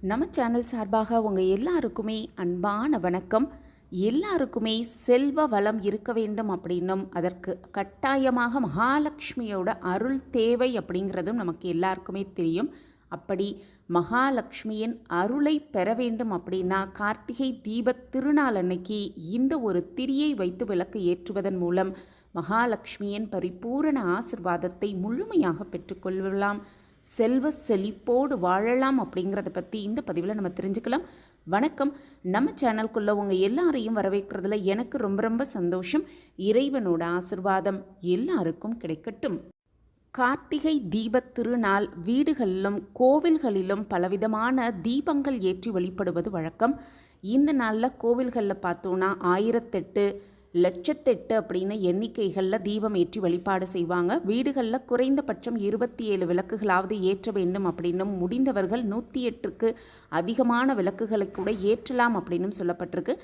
நம்ம சேனல் சார்பாக உங்கள் எல்லாருக்குமே அன்பான வணக்கம். எல்லாருக்குமே செல்வ வளம் இருக்க வேண்டும் அப்படின்னும் அதற்கு கட்டாயமாக மகாலட்சுமியோட அருள் தேவை அப்படிங்கிறதும் நமக்கு எல்லாருக்குமே தெரியும். அப்படி மகாலட்சுமியின் அருளை பெற வேண்டும் அப்படின்னா கார்த்திகை தீபத் திருநாள் அன்னைக்கு இந்த ஒரு திரியை வைத்து விளக்கு ஏற்றுவதன் மூலம் மகாலட்சுமியின் பரிபூரண ஆசிர்வாதத்தை முழுமையாக பெற்றுக்கொள்ளலாம். செல்வ செழிப்போடு வாழலாம் அப்படிங்கிறத பற்றி இந்த பதிவில் நம்ம தெரிஞ்சுக்கலாம். வணக்கம். நம்ம சேனல்குள்ளே உங்கள் எல்லாரையும் வரவேற்கிறதுல எனக்கு ரொம்ப ரொம்ப சந்தோஷம். இறைவனோட ஆசிர்வாதம் எல்லாருக்கும் கிடைக்கட்டும். கார்த்திகை தீபத் திருநாள் வீடுகளிலும் கோவில்களிலும் பலவிதமான தீபங்கள் ஏற்றி வழிபடுவது வழக்கம். இந்த நாளில் கோவில்களில் பார்த்தோன்னா ஆயிரத்தெட்டு லட்சத்தெட்டு அப்படின்னு எண்ணிக்கைகளில் தீபம் ஏற்றி வழிபாடு செய்வாங்க. வீடுகளில் குறைந்தபட்சம் இருபத்தி ஏழு விளக்குகளாவது ஏற்ற வேண்டும் அப்படின்னும் முடிந்தவர்கள் நூற்றி எட்டுக்கு அதிகமான விளக்குகளை கூட ஏற்றலாம் அப்படின்னும் சொல்லப்பட்டிருக்கு.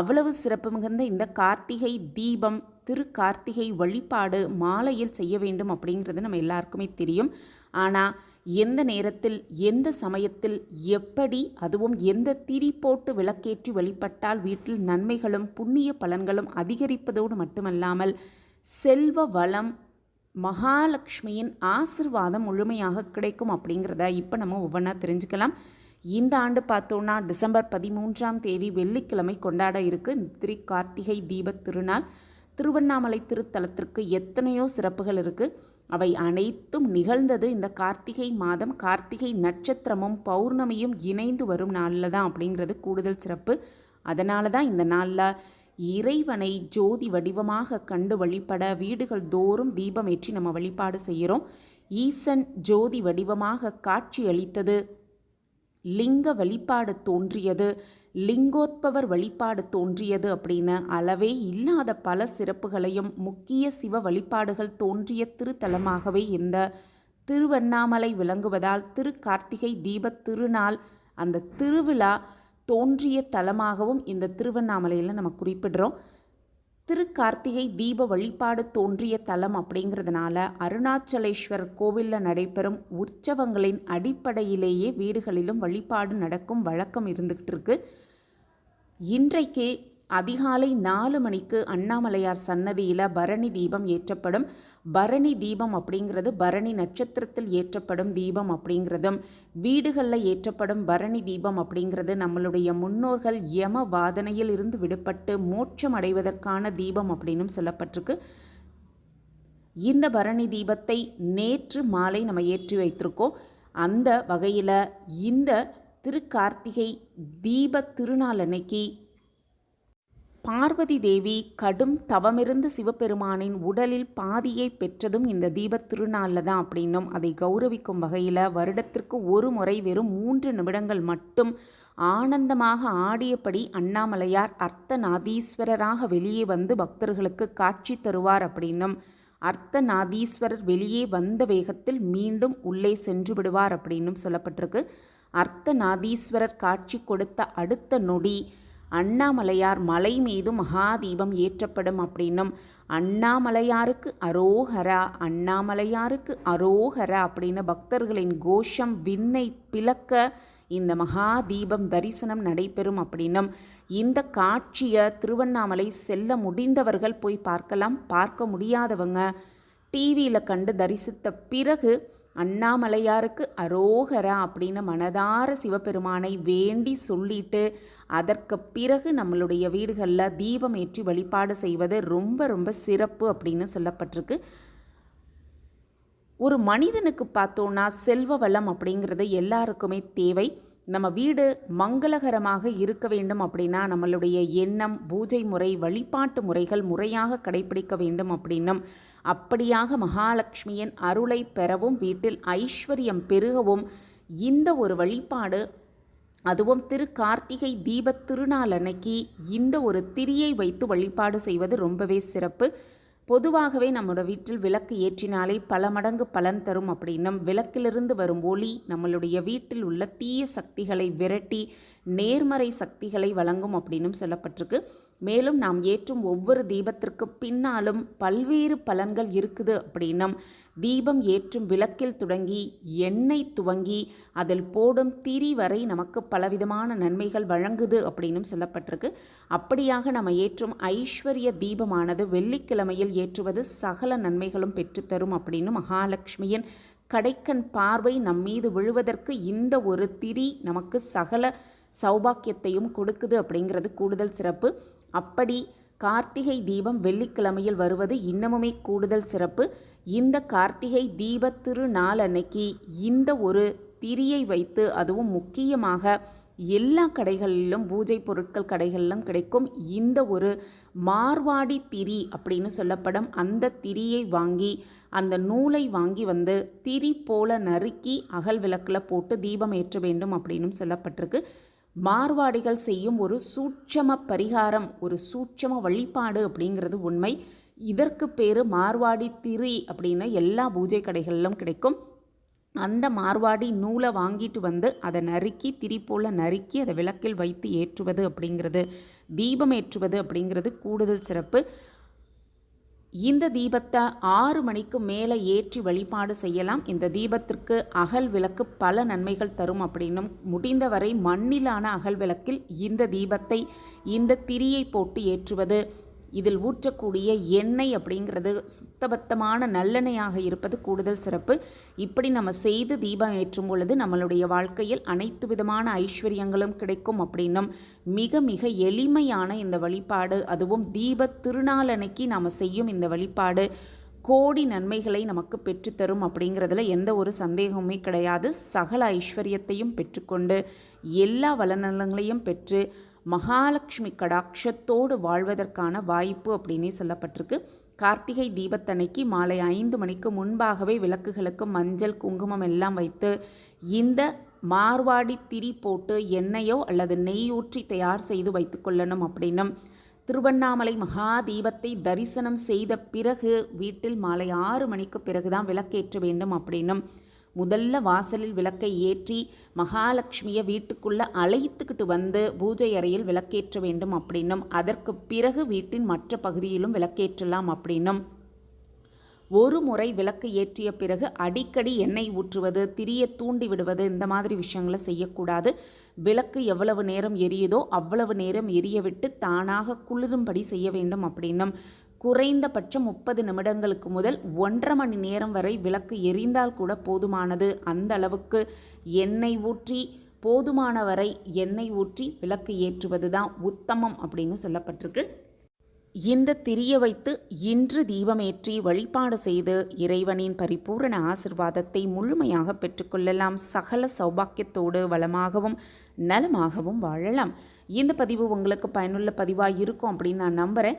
அவ்வளவு சிறப்பு மிகுந்த இந்த கார்த்திகை தீபம் திரு கார்த்திகை வழிபாடு மாலையில் செய்ய வேண்டும் அப்படிங்கிறது நம்ம எல்லாருக்குமே தெரியும். ஆனால் எந்த நேரத்தில் எந்த சமயத்தில் எப்படி அதுவும் எந்த திரி போட்டு விளக்கேற்றி வழிபட்டால் வீட்டில் நன்மைகளும் புண்ணிய பலன்களும் அதிகரிப்பதோடு மட்டுமல்லாமல் செல்வ வளம் மகாலட்சுமியின் ஆசிர்வாதம் முழுமையாக கிடைக்கும் அப்படிங்கிறத இப்போ நம்ம ஒவ்வொன்றா தெரிஞ்சுக்கலாம். இந்த ஆண்டு பார்த்தோன்னா டிசம்பர் பதிமூன்றாம் தேதி வெள்ளிக்கிழமை கொண்டாட இருக்கு திரு கார்த்திகை தீபத் திருநாள். திருவண்ணாமலை திருத்தலத்திற்கு எத்தனையோ சிறப்புகள் இருக்குது அவை அனைத்தும் நிகழ்ந்தது இந்த கார்த்திகை மாதம். கார்த்திகை நட்சத்திரமும் பௌர்ணமியும் இணைந்து வரும் நாளில் தான் அப்படிங்கிறது கூடுதல் சிறப்பு. அதனால தான் இந்த நாளில் இறைவனை ஜோதி வடிவமாக கண்டு வழிபட வீடுகள் தோறும் தீபம் ஏற்றி நம்ம வழிபாடு செய்கிறோம் ஈசன் ஜோதி வடிவமாக காட்சி அளித்தது. லிங்க வழிபாடு தோன்றியது. லிங்கோத்பவர் வழிபாடு தோன்றியது அப்படின்னு அளவே இல்லாத பல சிறப்புகளையும் முக்கிய சிவ வழிபாடுகள் தோன்றிய திருத்தலமாகவே இந்த திருவண்ணாமலை விளங்குவதால் திரு கார்த்திகை தீபத் திருநாள் அந்த திருவிழா தோன்றிய தலமாகவும் இந்த திருவண்ணாமலையில் நம்ம குறிப்பிடுறோம். திரு கார்த்திகை தீப வழிபாடு தோன்றிய தலம் அப்படிங்கிறதுனால அருணாச்சலேஸ்வரர் கோவிலில் நடைபெறும் உற்சவங்களின் அடிப்படையிலேயே வீடுகளிலும் வழிபாடு நடக்கும் வழக்கம் இருந்துகிட்டு இருக்குது இன்றைக்கு அதிகாலை நாலு மணிக்கு அண்ணாமலையார் சன்னதியில் பரணி தீபம் ஏற்றப்படும். பரணி தீபம் அப்படிங்கிறது பரணி நட்சத்திரத்தில் ஏற்றப்படும் தீபம் அப்படிங்கிறதும் வீடுகளில் ஏற்றப்படும் பரணி தீபம் அப்படிங்கிறது நம்மளுடைய முன்னோர்கள் யம வாதனையில் இருந்து விடுபட்டு மோட்சம் அடைவதற்கான தீபம் அப்படின்னும் சொல்லப்பட்டிருக்கு. இந்த பரணி தீபத்தை நேற்று மாலை நம்ம ஏற்றி வைத்திருக்கோம். அந்த வகையில் இந்த திருக்கார்த்திகை தீப திருநாள் அன்னைக்கு பார்வதி தேவி கடும் தவமிருந்து சிவபெருமானின் உடலில் பாதியை பெற்றதும் இந்த தீபத் திருநாளில் தான் அப்படின்னும் அதை கௌரவிக்கும் வகையில் வருடத்திற்கு ஒரு முறை வெறும் மூன்று நிமிடங்கள் மட்டும் ஆனந்தமாக ஆடியபடி அண்ணாமலையார் அர்த்தநாதீஸ்வரராக வெளியே வந்து பக்தர்களுக்கு காட்சி தருவார் அப்படின்னும். அர்த்தநாதீஸ்வரர் வெளியே வந்த வேகத்தில் மீண்டும் உள்ளே சென்று விடுவார் அப்படின்னும் சொல்லப்பட்டிருக்கு. அர்த்தநாதீஸ்வரர் காட்சி கொடுத்த அடுத்த நொடி அண்ணாமலையார் மலை மீது மகாதீபம் ஏற்றப்படும் அப்படின்னும் அண்ணாமலையாருக்கு அரோஹரா அண்ணாமலையாருக்கு அரோஹரா அப்படின்னு பக்தர்களின் கோஷம் விண்ணை பிளக்க இந்த மகாதீபம் தரிசனம் நடைபெறும் அப்படின்னும் இந்த காட்சியை திருவண்ணாமலை செல்ல முடிந்தவர்கள் போய் பார்க்கலாம். பார்க்க முடியாதவங்க டிவியில் கண்டு தரிசித்த பிறகு அண்ணாமலையாருக்கு அரோகரா அப்படின்னு மனதார சிவபெருமானை வேண்டி சொல்லிட்டு அதற்கு பிறகு நம்மளுடைய வீடுகளில் தீபம் ஏற்றி வழிபாடு செய்வது ரொம்ப ரொம்ப சிறப்பு அப்படின்னு சொல்லப்பட்டிருக்கு. ஒரு மனிதனுக்கு பார்த்தோன்னா செல்வ வளம் அப்படிங்கிறது எல்லாருக்குமே தேவை. நம்ம வீடு மங்களகரமாக இருக்க வேண்டும் அப்படின்னா நம்மளுடைய எண்ணம் பூஜை முறை வழிபாட்டு முறைகள் முறையாக கடைபிடிக்க வேண்டும் அப்படின்னும். அப்படியாக மகாலட்சுமியின் அருளை பெறவும் வீட்டில் ஐஸ்வர்யம் பெருகவும் இந்த ஒரு வழிபாடு அதுவும் திரு கார்த்திகை தீபத் திருநாள் அன்னைக்கு இந்த ஒரு திரியை வைத்து வழிபாடு செய்வது ரொம்பவே சிறப்பு. பொதுவாகவே நம்மளோட வீட்டில் விளக்கு ஏற்றினாலே பல மடங்கு பலன் தரும். அப்படின்னும் விளக்கிலிருந்து வரும் ஒளி நம்மளுடைய வீட்டில் உள்ள தீய சக்திகளை விரட்டி நேர்மறை சக்திகளை வழங்கும் அப்படின்னும் சொல்லப்பட்டிருக்கு. மேலும் நாம் ஏற்றும் ஒவ்வொரு தீபத்திற்கு பின்னாலும் பல்வேறு பலன்கள் இருக்குது அப்படின்னும் தீபம் ஏற்றும் விளக்கில் தொடங்கி எண்ணெய் துவங்கி அதில் போடும் திரி வரை நமக்கு பலவிதமான நன்மைகள் வழங்குது அப்படின்னும் சொல்லப்பட்டிருக்கு. அப்படியாக நம்ம ஏற்றும் ஐஸ்வர்ய தீபமானது வெள்ளிக்கிழமையில் ஏற்றுவது சகல நன்மைகளும் பெற்றுத்தரும் அப்படின்னு மகாலட்சுமியின் கடைக்கண் பார்வை நம் மீது விழுவதற்கு இந்த ஒரு திரி நமக்கு சகல சௌபாக்கியத்தையும் கொடுக்குது அப்படிங்கிறது கூடுதல் சிறப்பு. அப்படி கார்த்திகை தீபம் வெள்ளிக்கிழமையில் வருவது இன்னமுமே கூடுதல் சிறப்பு. இந்த கார்த்திகை தீப திருநாள் அன்னைக்கு இந்த ஒரு திரியை வைத்து அதுவும் முக்கியமாக எல்லா கடைகளிலும் பூஜை பொருட்கள் கடைகளிலும் கிடைக்கும் இந்த ஒரு மார்வாடி திரி அப்படின்னு சொல்லப்படும். அந்த திரியை வாங்கி அந்த நூலை வாங்கி வந்து திரி போல நறுக்கி அகல் விளக்கில் போட்டு தீபம் ஏற்ற வேண்டும் அப்படின்னும் சொல்லப்பட்டிருக்கு. மார்வாடிகள் செய்யும் ஒரு சூட்சம பரிகாரம் ஒரு சூட்சம வழிபாடு அப்படிங்கிறது உண்மை. இதற்கு பேர் மார்வாடி திரி அப்படின்னு எல்லா பூஜை கடைகளிலும் கிடைக்கும். அந்த மார்வாடி நூலை வாங்கிட்டு வந்து அதை நறுக்கி திரி போல் நறுக்கி அதை விளக்கில் வைத்து ஏற்றுவது அப்படிங்கிறது தீபம் ஏற்றுவது அப்படிங்கிறது கூடுதல் சிறப்பு. இந்த தீபத்தை ஆறு மணிக்கு மேலே ஏற்றி வழிபாடு செய்யலாம். இந்த தீபத்திற்கு அகல் விளக்கு பல நன்மைகள் தரும் அப்படின்னும் முடிந்தவரை மண்ணிலான அகல் விளக்கில் இந்த தீபத்தை இந்த திரியை போட்டு ஏற்றுவது இதில் ஊற்றக்கூடிய எண்ணெய் அப்படிங்கிறது சுத்தபத்தமான நல்லெண்ணெயாக இருப்பது கூடுதல் சிறப்பு. இப்படி நம்ம செய்து தீபம் ஏற்றும் பொழுது நம்மளுடைய வாழ்க்கையில் அனைத்து விதமான ஐஸ்வர்யங்களும் கிடைக்கும் அப்படின்னும் மிக மிக எளிமையான இந்த வழிபாடு அதுவும் தீப திருநாளன்னைக்கு நாம் செய்யும் இந்த வழிபாடு கோடி நன்மைகளை நமக்கு பெற்றுத்தரும் அப்படிங்கிறதுல எந்த ஒரு சந்தேகமுமே கிடையாது. சகல ஐஸ்வர்யத்தையும் பெற்றுக்கொண்டு எல்லா வளநலங்களையும் பெற்று மகாலட்சுமி கடாட்சத்தோடு வாழ்வதற்கான வாய்ப்பு அப்படின்னே சொல்லப்பட்டிருக்கு. கார்த்திகை தீபத்தன்னைக்கு மாலை ஐந்து மணிக்கு முன்பாகவே விளக்குகளுக்கு மஞ்சள் குங்குமம் எல்லாம் வைத்து இந்த மார்வாடி திரி போட்டு எண்ணெயோ அல்லது நெய் ஊற்றி தயார் செய்து வைத்துக்கொள்ளணும் அப்படின்னும். திருவண்ணாமலை மகா தீபத்தை தரிசனம் செய்த பிறகு வீட்டில் மாலை ஆறு மணிக்கு பிறகுதான் விளக்கேற்ற வேண்டும் அப்படின்னும். முதல்ல வாசலில் விளக்கை ஏற்றி மகாலட்சுமியை வீட்டுக்குள்ளே அழைத்துக்கிட்டு வந்து பூஜை அறையில் விளக்கேற்ற வேண்டும் அப்படின்னும் அதற்கு பிறகு வீட்டின் மற்ற பகுதியிலும் விளக்கேற்றலாம் அப்படின்னும். ஒரு முறை விளக்கு ஏற்றிய பிறகு அடிக்கடி எண்ணெய் ஊற்றுவது திரிய தூண்டி விடுவது இந்த மாதிரி விஷயங்களை செய்யக்கூடாது. விளக்கு எவ்வளவு நேரம் எரியுதோ அவ்வளவு நேரம் எரிய விட்டு தானாக குளிரும்படி செய்ய வேண்டும் அப்படின்னும். குறைந்தபட்சம் முப்பது நிமிடங்களுக்கு முதல் ஒன்றரை மணி நேரம் வரை விளக்கு எரிந்தால் கூட போதுமானது. அந்த அளவுக்கு எண்ணெய் ஊற்றி போதுமான வரை எண்ணெய் ஊற்றி விளக்கு ஏற்றுவது தான் உத்தமம் அப்படின்னு சொல்லப்பட்டிருக்கு. இந்த திரிய வைத்து இன்று தீபமேற்றி வழிபாடு செய்து இறைவனின் பரிபூரண ஆசிர்வாதத்தை முழுமையாக பெற்றுக்கொள்ளலாம் சகல சௌபாக்கியத்தோடு வளமாகவும் நலமாகவும் வாழலாம். இந்த பதிவு உங்களுக்கு பயனுள்ள பதிவாக இருக்கும் அப்படின்னு நான் நம்புகிறேன்